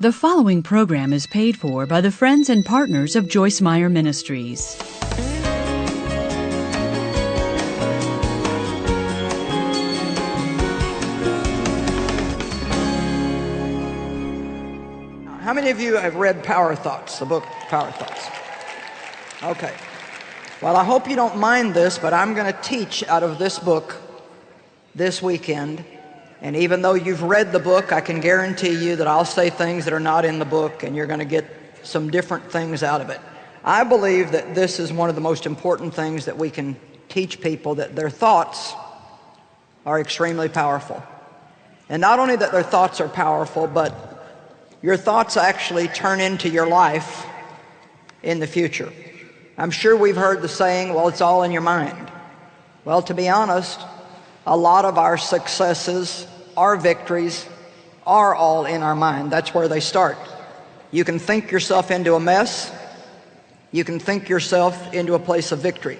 The following program is paid for by the friends and partners of Joyce Meyer Ministries. How many of you have read Power Thoughts, the book Power Thoughts? Okay. Well, I hope you don't mind this, but I'm going to teach out of this book this weekend. And even though you've read the book, I can guarantee you that I'll say things that are not in the book and you're going to get some different things out of it. I believe that this is one of the most important things that we can teach people that their thoughts are extremely powerful. And not only that their thoughts are powerful, but your thoughts actually turn into your life in the future. I'm sure we've heard the saying, well, it's all in your mind. Well, to be honest, a lot of our successes, our victories, are all in our mind. That's where they start. You can think yourself into a mess. You can think yourself into a place of victory.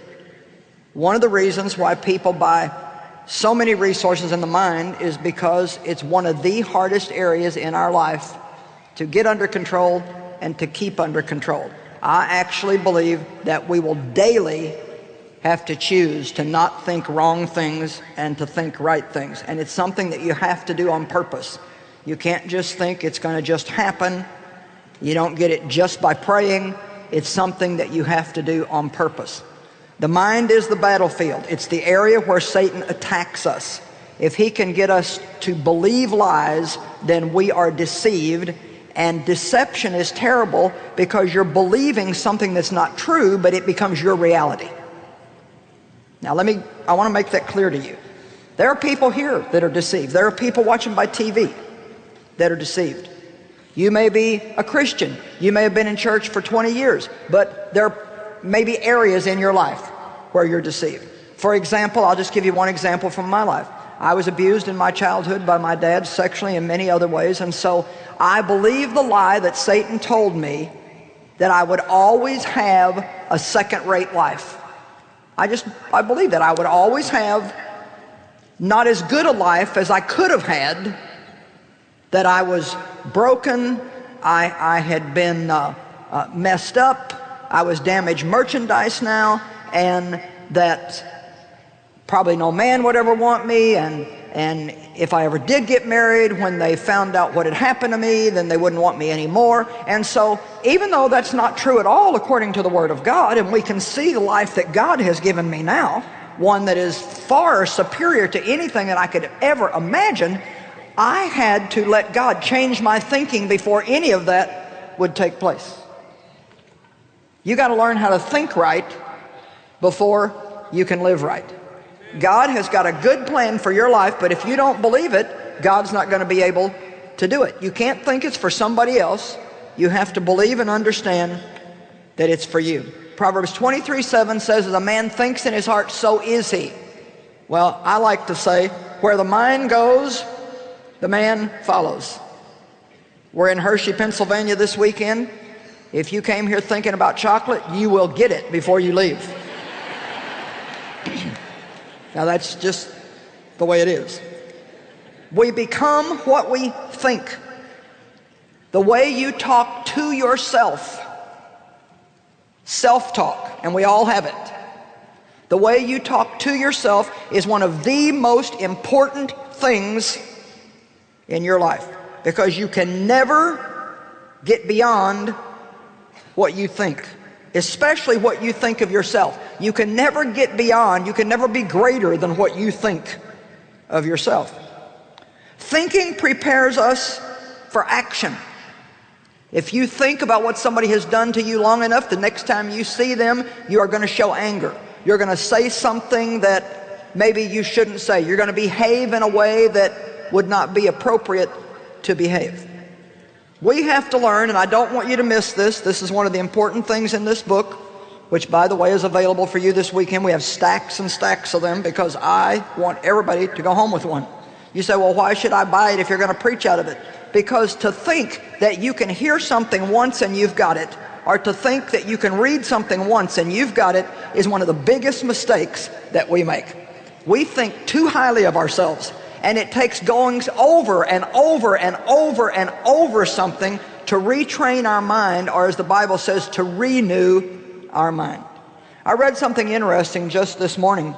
One of the reasons why people buy so many resources in the mind is because it's one of the hardest areas in our life to get under control and to keep under control. I actually believe that we will daily have to choose to not think wrong things and to think right things. And it's something that you have to do on purpose. You can't just think it's going to just happen. You don't get it just by praying. It's something that you have to do on purpose. The mind is the battlefield. It's the area where Satan attacks us. If he can get us to believe lies, then we are deceived. And deception is terrible because you're believing something that's not true, but it becomes your reality. Now let me, I want to make that clear to you. There are people here that are deceived. There are people watching by TV that are deceived. You may be a Christian. You may have been in church for 20 years, but there may be areas in your life where you're deceived. For example, I'll just give you one example from my life. I was abused in my childhood by my dad sexually and many other ways, and so I believed the lie that Satan told me that I would always have a second-rate life. I just, I believe that I would always have not as good a life as I could have had, that I was broken, I, I had been uh, uh, messed up, I was damaged merchandise now, and that probably no man would ever want me, and, and if I ever did get married, when they found out what had happened to me, then they wouldn't want me anymore. And so, even though that's not true at all according to the Word of God, and we can see the life that God has given me now, one that is far superior to anything that I could ever imagine, I had to let God change my thinking before any of that would take place. You got to learn how to think right before you can live right. God has got a good plan for your life, but if you don't believe it, God's not going to be able to do it. You can't think it's for somebody else. You have to believe and understand that it's for you. Proverbs 23, 7 says, as a man thinks in his heart, so is he. Well, I like to say, where the mind goes, the man follows. We're in Hershey, Pennsylvania this weekend. If you came here thinking about chocolate, you will get it before you leave. Now that's just the way it is. We become what we think. The way you talk to yourself, self-talk, and we all have it. The way you talk to yourself is one of the most important things in your life because you can never get beyond what you think especially what you think of yourself. You can never get beyond, you can never be greater than what you think of yourself. Thinking prepares us for action. If you think about what somebody has done to you long enough, the next time you see them, you are going to show anger. You're going to say something that maybe you shouldn't say. You're going to behave in a way that would not be appropriate to behave. We have to learn, and I don't want you to miss this. This is one of the important things in this book, which, by the way, is available for you this weekend. We have stacks and stacks of them because I want everybody to go home with one. You say, well, why should I buy it if you're going to preach out of it? Because to think that you can hear something once and you've got it, or to think that you can read something once and you've got it, is one of the biggest mistakes that we make. We think too highly of ourselves. And it takes going over and over and over and over something to retrain our mind, or as the Bible says, to renew our mind. I read something interesting just this morning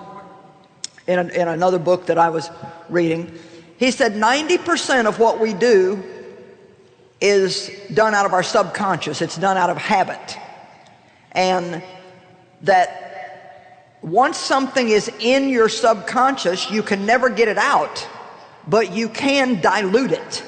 in, a, in another book that I was reading. He said 90% of what we do is done out of our subconscious, it's done out of habit. And that once something is in your subconscious, you can never get it out, but you can dilute it.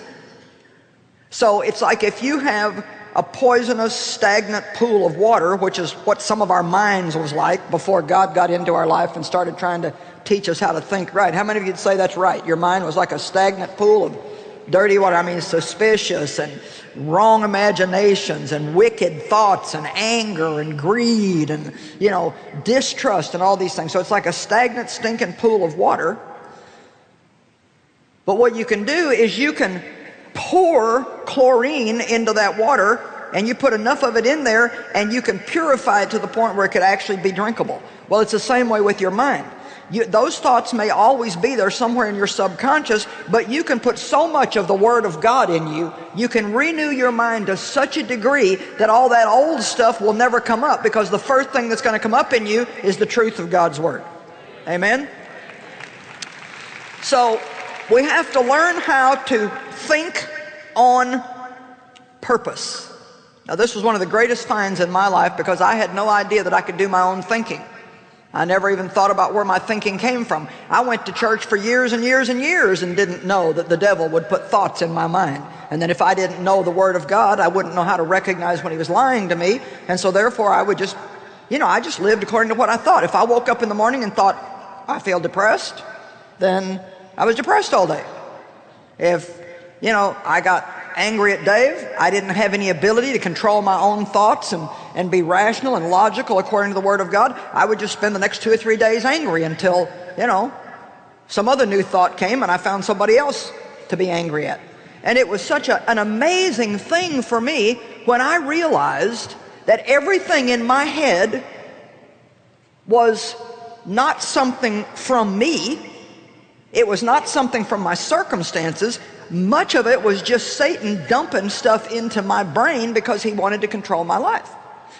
So it's like if you have a poisonous, stagnant pool of water, which is what some of our minds was like before God got into our life and started trying to teach us how to think right. How many of you'd say that's right? Your mind was like a stagnant pool of dirty water. I mean, suspicious and wrong imaginations and wicked thoughts and anger and greed and, you know, distrust and all these things. So it's like a stagnant, stinking pool of water. But what you can do is you can pour chlorine into that water and you put enough of it in there and you can purify it to the point where it could actually be drinkable. Well, it's the same way with your mind. You, those thoughts may always be there somewhere in your subconscious, but you can put so much of the Word of God in you, you can renew your mind to such a degree that all that old stuff will never come up because the first thing that's going to come up in you is the truth of God's Word. Amen? So we have to learn how to think on purpose. Now, this was one of the greatest finds in my life because I had no idea that I could do my own thinking. I never even thought about where my thinking came from. I went to church for years and years and years and didn't know that the devil would put thoughts in my mind. And then if I didn't know the Word of God, I wouldn't know how to recognize when he was lying to me. And so therefore I would just, you know, I just lived according to what I thought. If I woke up in the morning and thought, I feel depressed, then I was depressed all day. If, you know, I got angry at Dave. I didn't have any ability to control my own thoughts and, and be rational and logical according to the Word of God. I would just spend the next two or three days angry until, you know, some other new thought came and I found somebody else to be angry at. And it was such a, an amazing thing for me when I realized that everything in my head was not something from me. It was not something from my circumstances. Much of it was just Satan dumping stuff into my brain because he wanted to control my life.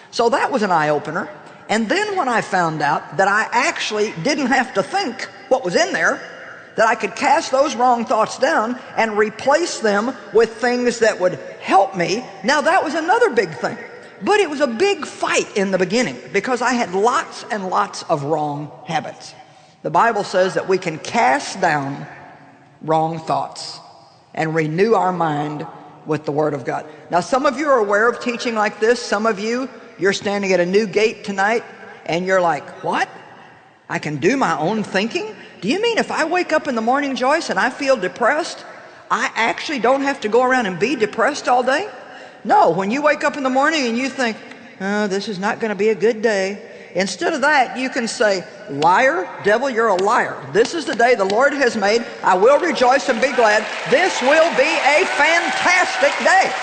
So that was an eye opener. And then when I found out that I actually didn't have to think what was in there, that I could cast those wrong thoughts down and replace them with things that would help me, now that was another big thing. But it was a big fight in the beginning because I had lots and lots of wrong habits. The Bible says that we can cast down wrong thoughts and renew our mind with the Word of God. Now, some of you are aware of teaching like this. Some of you, you're standing at a new gate tonight and you're like, what? I can do my own thinking? Do you mean if I wake up in the morning, Joyce, and I feel depressed, I actually don't have to go around and be depressed all day? No, when you wake up in the morning and you think, oh, this is not going to be a good day, Instead of that, you can say, liar, devil, you're a liar. This is the day the Lord has made. I will rejoice and be glad. This will be a fantastic day.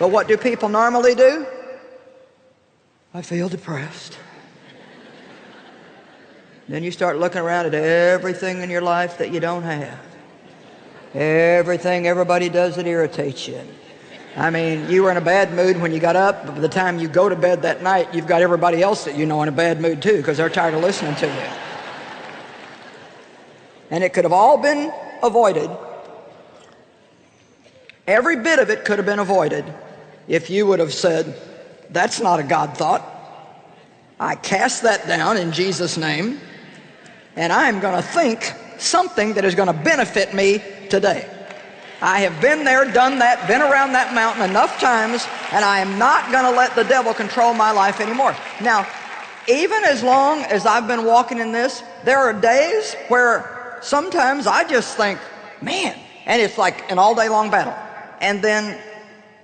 But what do people normally do? I feel depressed. then you start looking around at everything in your life that you don't have. Everything everybody does that irritates you. I mean, you were in a bad mood when you got up, but by the time you go to bed that night, you've got everybody else that you know in a bad mood too, because they're tired of listening to you. And it could have all been avoided. Every bit of it could have been avoided if you would have said, That's not a God thought. I cast that down in Jesus' name, and I'm going to think something that is going to benefit me today. I have been there, done that, been around that mountain enough times, and I am not going to let the devil control my life anymore. Now, even as long as I've been walking in this, there are days where sometimes I just think, man, and it's like an all day long battle. And then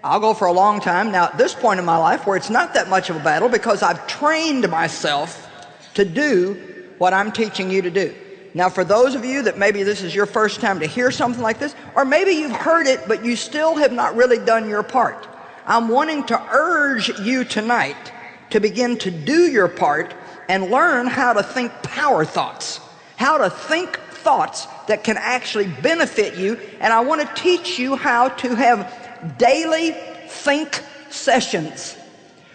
I'll go for a long time. Now, at this point in my life where it's not that much of a battle because I've trained myself to do what I'm teaching you to do. Now, for those of you that maybe this is your first time to hear something like this, or maybe you've heard it, but you still have not really done your part, I'm wanting to urge you tonight to begin to do your part and learn how to think power thoughts, how to think thoughts that can actually benefit you. And I want to teach you how to have daily think sessions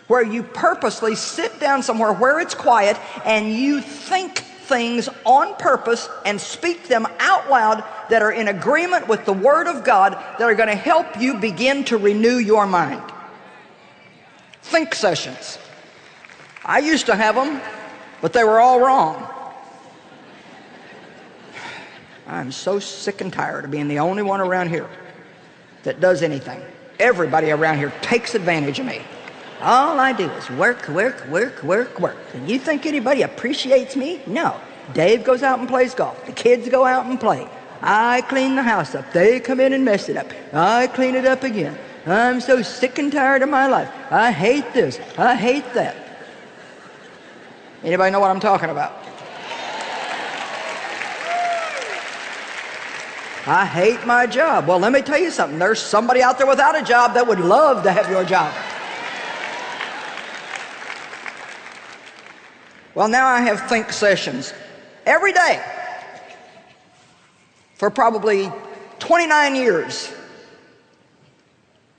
where you purposely sit down somewhere where it's quiet and you think things on purpose and speak them out loud that are in agreement with the Word of God that are going to help you begin to renew your mind. Think sessions. I used to have them, but they were all wrong. I'm so sick and tired of being the only one around here that does anything. Everybody around here takes advantage of me. All I do is work, work, work, work, work. And you think anybody appreciates me? No. Dave goes out and plays golf. The kids go out and play. I clean the house up. They come in and mess it up. I clean it up again. I'm so sick and tired of my life. I hate this. I hate that. Anybody know what I'm talking about? I hate my job. Well, let me tell you something. There's somebody out there without a job that would love to have your job. Well, now I have think sessions every day for probably 29 years.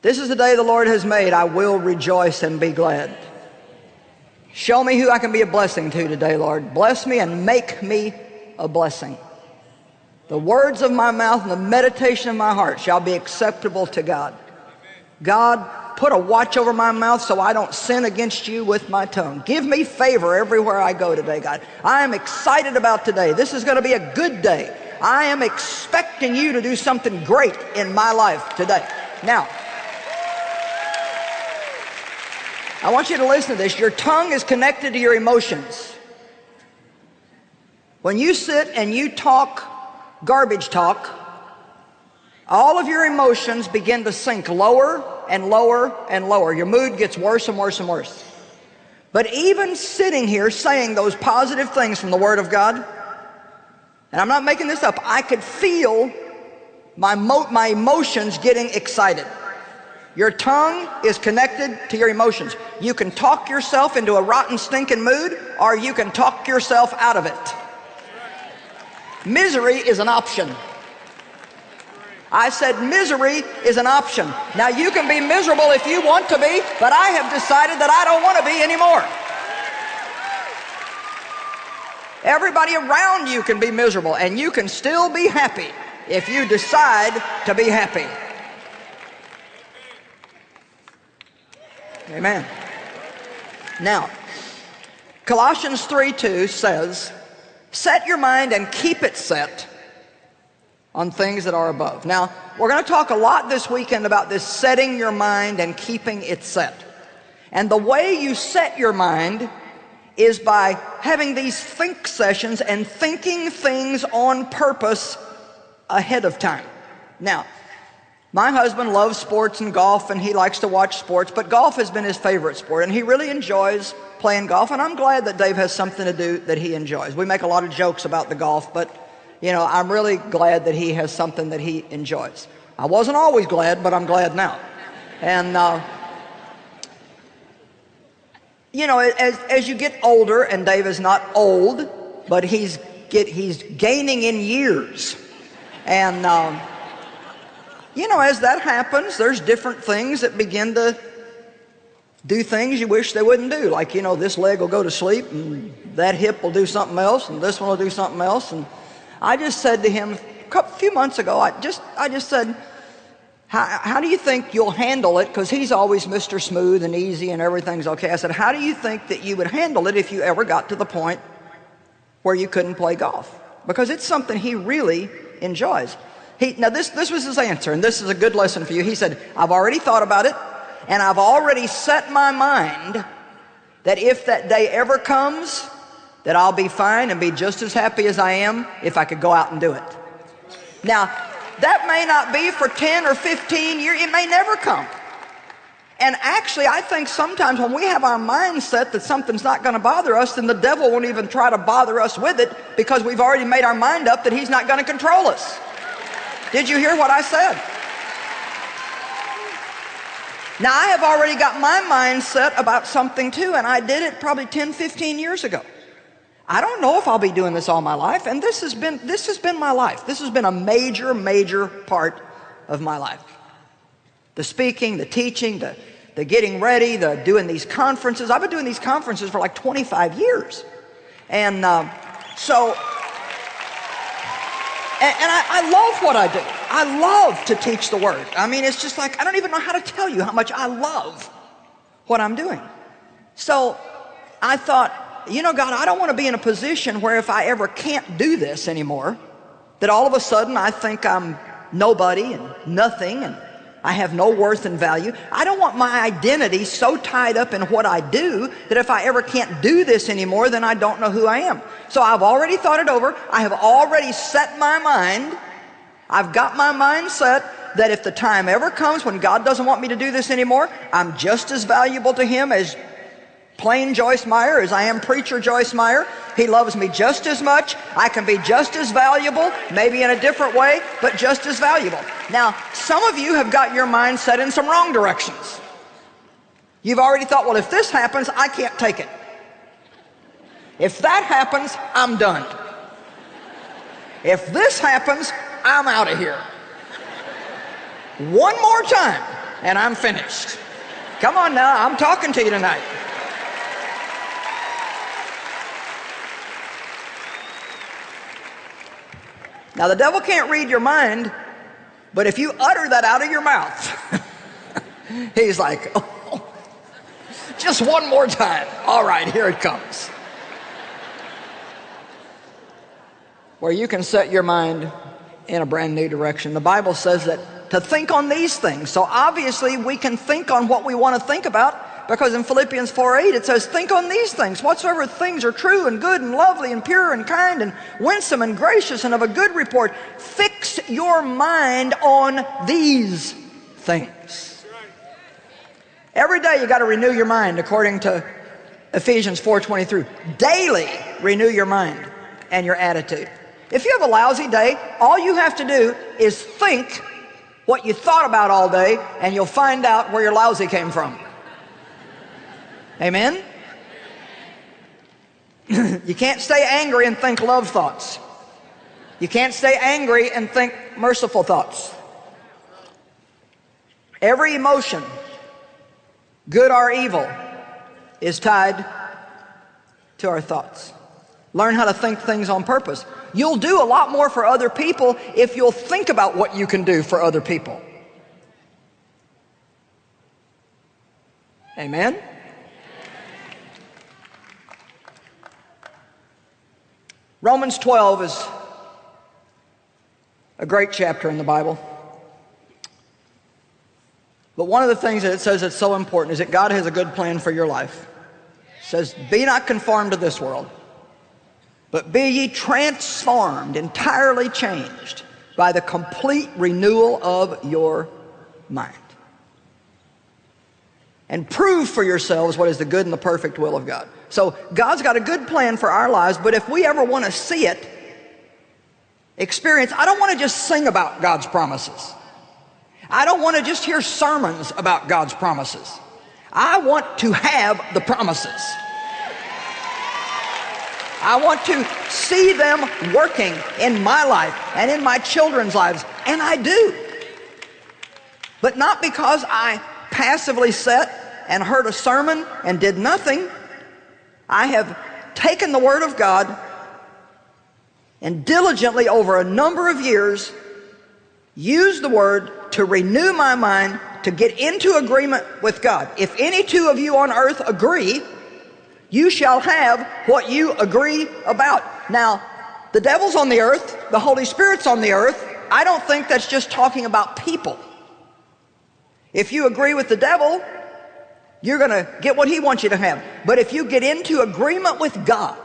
This is the day the Lord has made. I will rejoice and be glad. Show me who I can be a blessing to today, Lord. Bless me and make me a blessing. The words of my mouth and the meditation of my heart shall be acceptable to God. God, put a watch over my mouth so I don't sin against you with my tongue. Give me favor everywhere I go today, God. I am excited about today. This is going to be a good day. I am expecting you to do something great in my life today. Now, I want you to listen to this. Your tongue is connected to your emotions. When you sit and you talk garbage talk, all of your emotions begin to sink lower and lower and lower. Your mood gets worse and worse and worse. But even sitting here saying those positive things from the Word of God, and I'm not making this up, I could feel my, my emotions getting excited. Your tongue is connected to your emotions. You can talk yourself into a rotten, stinking mood, or you can talk yourself out of it. Misery is an option. I said misery is an option. Now you can be miserable if you want to be, but I have decided that I don't want to be anymore. Everybody around you can be miserable and you can still be happy if you decide to be happy. Amen. Now, Colossians 3 2 says, Set your mind and keep it set on things that are above. Now, we're going to talk a lot this weekend about this setting your mind and keeping it set. And the way you set your mind is by having these think sessions and thinking things on purpose ahead of time. Now, my husband loves sports and golf and he likes to watch sports, but golf has been his favorite sport and he really enjoys playing golf. And I'm glad that Dave has something to do that he enjoys. We make a lot of jokes about the golf, but you know, I'm really glad that he has something that he enjoys. I wasn't always glad, but I'm glad now. And, uh, you know, as, as you get older, and Dave is not old, but he's, get, he's gaining in years. And, um, you know, as that happens, there's different things that begin to do things you wish they wouldn't do. Like, you know, this leg will go to sleep, and that hip will do something else, and this one will do something else. And I just said to him a few months ago, I just, I just said, how, how do you think you'll handle it? Because he's always Mr. Smooth and easy and everything's okay. I said, how do you think that you would handle it if you ever got to the point where you couldn't play golf? Because it's something he really enjoys. He, now this, this was his answer, and this is a good lesson for you. He said, I've already thought about it, and I've already set my mind that if that day ever comes, that I'll be fine and be just as happy as I am if I could go out and do it. Now, that may not be for 10 or 15 years. It may never come. And actually, I think sometimes when we have our mindset that something's not going to bother us, then the devil won't even try to bother us with it because we've already made our mind up that he's not going to control us. Did you hear what I said? Now, I have already got my mindset about something too, and I did it probably 10, 15 years ago. I don't know if I'll be doing this all my life. And this has been, this has been my life. This has been a major, major part of my life. The speaking, the teaching, the, the getting ready, the doing these conferences. I've been doing these conferences for like 25 years. And uh, so, and, and I, I love what I do. I love to teach the word. I mean, it's just like, I don't even know how to tell you how much I love what I'm doing. So I thought, you know, God, I don't want to be in a position where if I ever can't do this anymore, that all of a sudden I think I'm nobody and nothing and I have no worth and value. I don't want my identity so tied up in what I do that if I ever can't do this anymore, then I don't know who I am. So I've already thought it over. I have already set my mind. I've got my mind set that if the time ever comes when God doesn't want me to do this anymore, I'm just as valuable to Him as plain Joyce Meyer as I am preacher Joyce Meyer. He loves me just as much. I can be just as valuable, maybe in a different way, but just as valuable. Now, some of you have got your mind set in some wrong directions. You've already thought, well, if this happens, I can't take it. If that happens, I'm done. If this happens, I'm out of here. One more time, and I'm finished. Come on now, I'm talking to you tonight. Now, the devil can't read your mind, but if you utter that out of your mouth, he's like, oh, just one more time. All right, here it comes. Where you can set your mind in a brand new direction. The Bible says that to think on these things. So obviously, we can think on what we want to think about because in Philippians 4 8 it says, Think on these things. Whatsoever things are true and good and lovely and pure and kind and winsome and gracious and of a good report, fix your mind on these things. Every day you got to renew your mind according to Ephesians 4:23. Daily renew your mind and your attitude. If you have a lousy day, all you have to do is think what you thought about all day and you'll find out where your lousy came from. Amen? you can't stay angry and think love thoughts. You can't stay angry and think merciful thoughts. Every emotion, good or evil, is tied to our thoughts. Learn how to think things on purpose. You'll do a lot more for other people if you'll think about what you can do for other people. Amen? Romans 12 is a great chapter in the Bible. But one of the things that it says that's so important is that God has a good plan for your life. It says, Be not conformed to this world, but be ye transformed, entirely changed by the complete renewal of your mind. And prove for yourselves what is the good and the perfect will of God. So God's got a good plan for our lives, but if we ever want to see it, experience, I don't want to just sing about God's promises. I don't want to just hear sermons about God's promises. I want to have the promises. I want to see them working in my life and in my children's lives, and I do. But not because I passively sat and heard a sermon and did nothing. I have taken the Word of God and diligently over a number of years used the Word to renew my mind to get into agreement with God. If any two of you on earth agree, you shall have what you agree about. Now, the devil's on the earth, the Holy Spirit's on the earth. I don't think that's just talking about people. If you agree with the devil, you're going to get what he wants you to have. But if you get into agreement with God,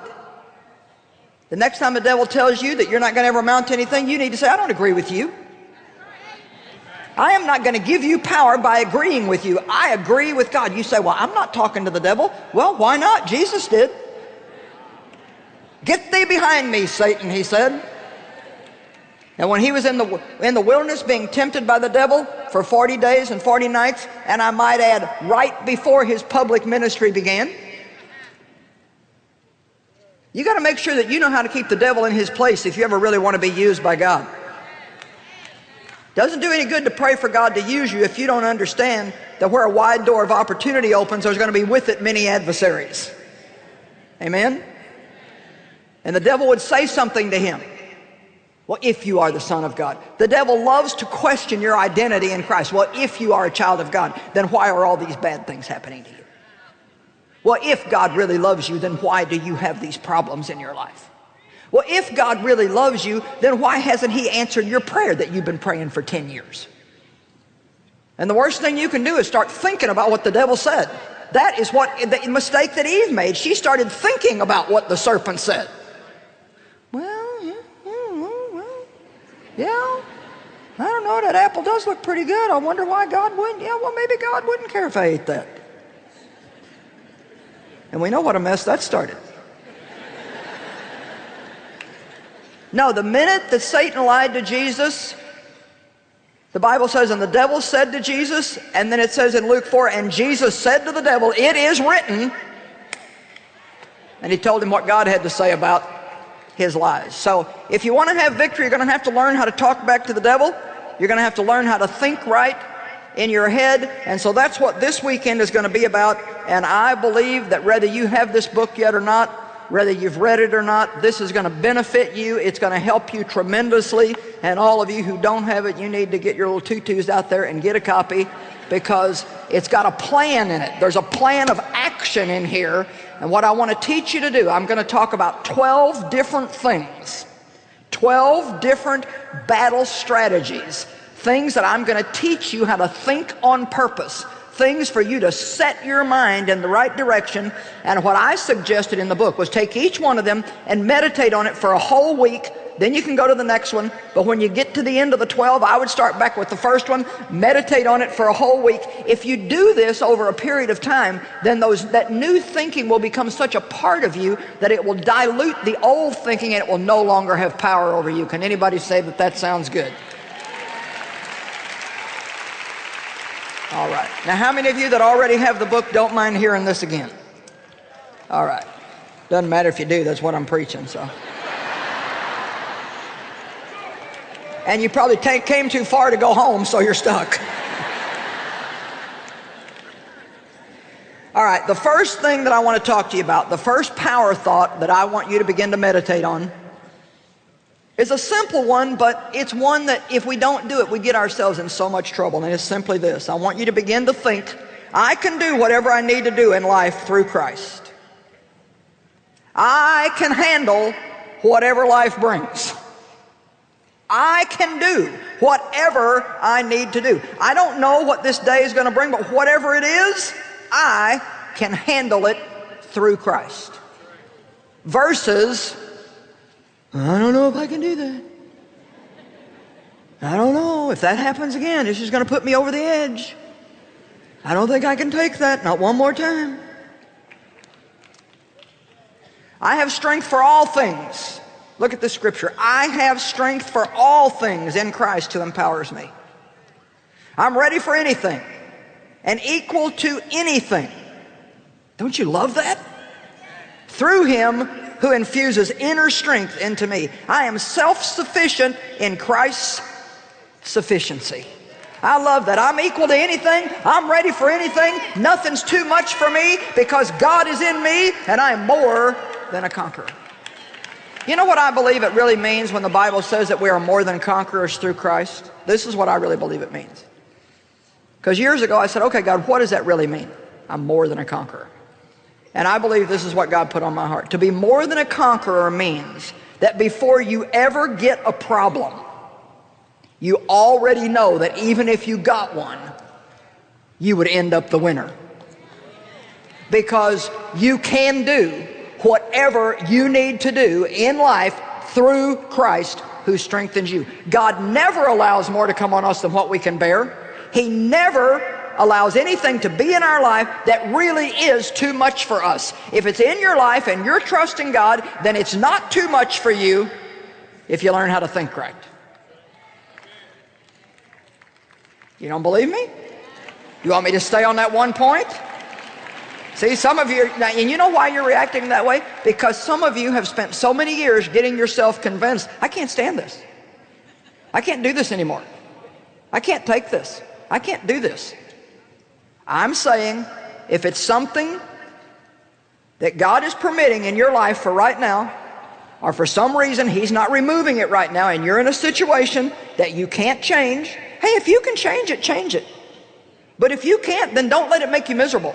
the next time the devil tells you that you're not going to ever amount to anything, you need to say, I don't agree with you. I am not going to give you power by agreeing with you. I agree with God. You say, Well, I'm not talking to the devil. Well, why not? Jesus did. Get thee behind me, Satan, he said. And when he was in the, in the wilderness being tempted by the devil for 40 days and 40 nights, and I might add, right before his public ministry began, You got to make sure that you know how to keep the devil in his place if you ever really want to be used by God. Doesn't do any good to pray for God to use you if you don't understand that where a wide door of opportunity opens, there's going to be with it many adversaries. Amen? And the devil would say something to him. Well, if you are the Son of God. The devil loves to question your identity in Christ. Well, if you are a child of God, then why are all these bad things happening to you? Well, if God really loves you, then why do you have these problems in your life? Well, if God really loves you, then why hasn't He answered your prayer that you've been praying for 10 years? And the worst thing you can do is start thinking about what the devil said. That is what the mistake that Eve made. She started thinking about what the serpent said. Well, yeah, well, yeah, I don't know. That apple does look pretty good. I wonder why God wouldn't. Yeah, well, maybe God wouldn't care if I ate that. And we know what a mess that started. no, the minute that Satan lied to Jesus, the Bible says, and the devil said to Jesus, and then it says in Luke 4, and Jesus said to the devil, It is written. And he told him what God had to say about his lies. So if you want to have victory, you're going to have to learn how to talk back to the devil. You're going to have to learn how to think right in your head. And so that's what this weekend is going to be about. And I believe that whether you have this book yet or not, whether you've read it or not, this is going to benefit you. It's going to help you tremendously. And all of you who don't have it, you need to get your little tutus out there and get a copy because it's got a plan in it. There's a plan of action in here. And what I want to teach you to do, I'm going to talk about 12 different things, 12 different battle strategies things that I'm going to teach you how to think on purpose, things for you to set your mind in the right direction. And what I suggested in the book was take each one of them and meditate on it for a whole week. Then you can go to the next one. But when you get to the end of the 12, I would start back with the first one, meditate on it for a whole week. If you do this over a period of time, then those, that new thinking will become such a part of you that it will dilute the old thinking and it will no longer have power over you. Can anybody say that that sounds good? All right. Now, how many of you that already have the book don't mind hearing this again? All right. Doesn't matter if you do, that's what I'm preaching, so. And you probably came too far to go home, so you're stuck. All right, the first thing that I want to talk to you about, the first power thought that I want you to begin to meditate on is a simple one, but it's one that if we don't do it, we get ourselves in so much trouble. And it's simply this I want you to begin to think I can do whatever I need to do in life through Christ. I can handle whatever life brings. I can do whatever I need to do. I don't know what this day is going to bring, but whatever it is, I can handle it through Christ. Versus I don't know if I can do that. I don't know. If that happens again, it's just going to put me over the edge. I don't think I can take that. Not one more time. I have strength for all things. Look at the scripture. I have strength for all things in Christ who empowers me. I'm ready for anything and equal to anything. Don't you love that? Through him who infuses inner strength into me. I am self-sufficient in Christ's sufficiency. I love that. I'm equal to anything. I'm ready for anything. Nothing's too much for me because God is in me and I am more than a conqueror. You know what I believe it really means when the Bible says that we are more than conquerors through Christ? This is what I really believe it means. Because years ago I said, okay, God, what does that really mean? I'm more than a conqueror. And I believe this is what God put on my heart. To be more than a conqueror means that before you ever get a problem, you already know that even if you got one, you would end up the winner. Because you can do whatever you need to do in life through Christ who strengthens you. God never allows more to come on us than what we can bear. He never allows anything to be in our life that really is too much for us. If it's in your life and you're trusting God, then it's not too much for you if you learn how to think right. You don't believe me? You want me to stay on that one point? See, some of you, now, and you know why you're reacting that way? Because some of you have spent so many years getting yourself convinced, I can't stand this. I can't do this anymore. I can't take this. I can't do this. I'm saying if it's something that God is permitting in your life for right now, or for some reason He's not removing it right now, and you're in a situation that you can't change, hey, if you can change it, change it. But if you can't, then don't let it make you miserable.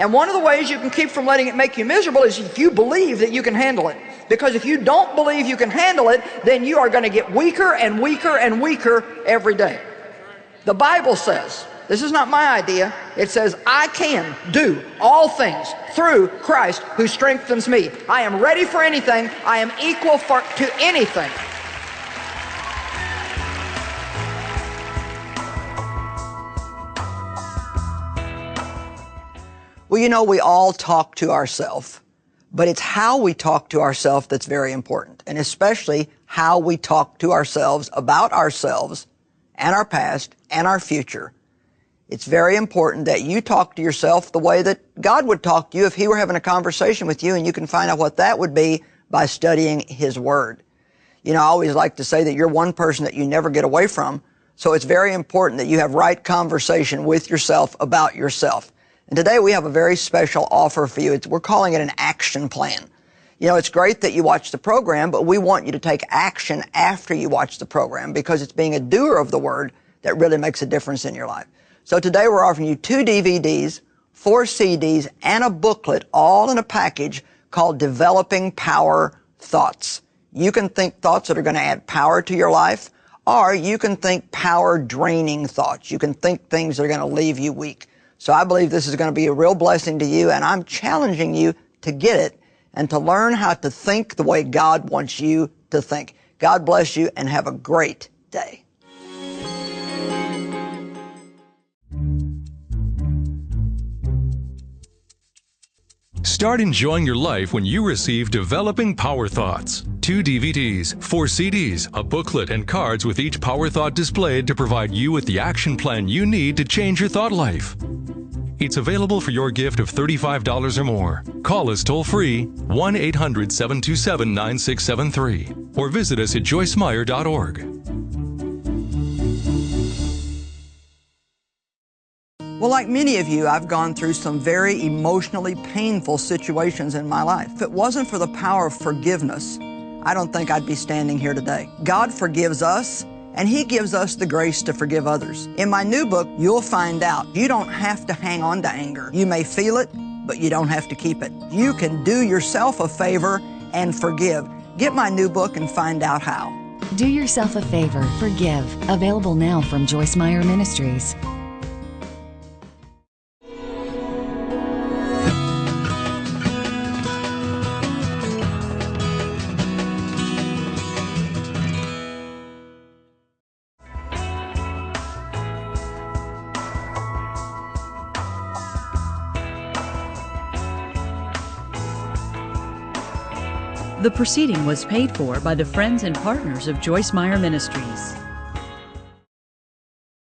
And one of the ways you can keep from letting it make you miserable is if you believe that you can handle it. Because if you don't believe you can handle it, then you are going to get weaker and weaker and weaker every day. The Bible says, this is not my idea, it says, I can do all things through Christ who strengthens me. I am ready for anything, I am equal for, to anything. Well, you know, we all talk to ourselves, but it's how we talk to ourselves that's very important, and especially how we talk to ourselves about ourselves and our past and our future. It's very important that you talk to yourself the way that God would talk to you if He were having a conversation with you, and you can find out what that would be by studying His Word. You know, I always like to say that you're one person that you never get away from, so it's very important that you have right conversation with yourself about yourself. And today we have a very special offer for you. It's, we're calling it an action plan. You know, it's great that you watch the program, but we want you to take action after you watch the program because it's being a doer of the word that really makes a difference in your life. So today we're offering you two DVDs, four CDs, and a booklet all in a package called Developing Power Thoughts. You can think thoughts that are going to add power to your life, or you can think power draining thoughts. You can think things that are going to leave you weak. So I believe this is going to be a real blessing to you, and I'm challenging you to get it and to learn how to think the way God wants you to think. God bless you and have a great day. Start enjoying your life when you receive Developing Power Thoughts. Two DVDs, four CDs, a booklet, and cards with each Power Thought displayed to provide you with the action plan you need to change your thought life. It's available for your gift of $35 or more. Call us toll free 1 800 727 9673 or visit us at joycemeyer.org. Well, like many of you, I've gone through some very emotionally painful situations in my life. If it wasn't for the power of forgiveness, I don't think I'd be standing here today. God forgives us and He gives us the grace to forgive others. In my new book, you'll find out you don't have to hang on to anger. You may feel it, but you don't have to keep it. You can do yourself a favor and forgive. Get my new book and find out how. Do yourself a favor, forgive. Available now from Joyce Meyer Ministries. Proceeding was paid for by the friends and partners of Joyce Meyer Ministries.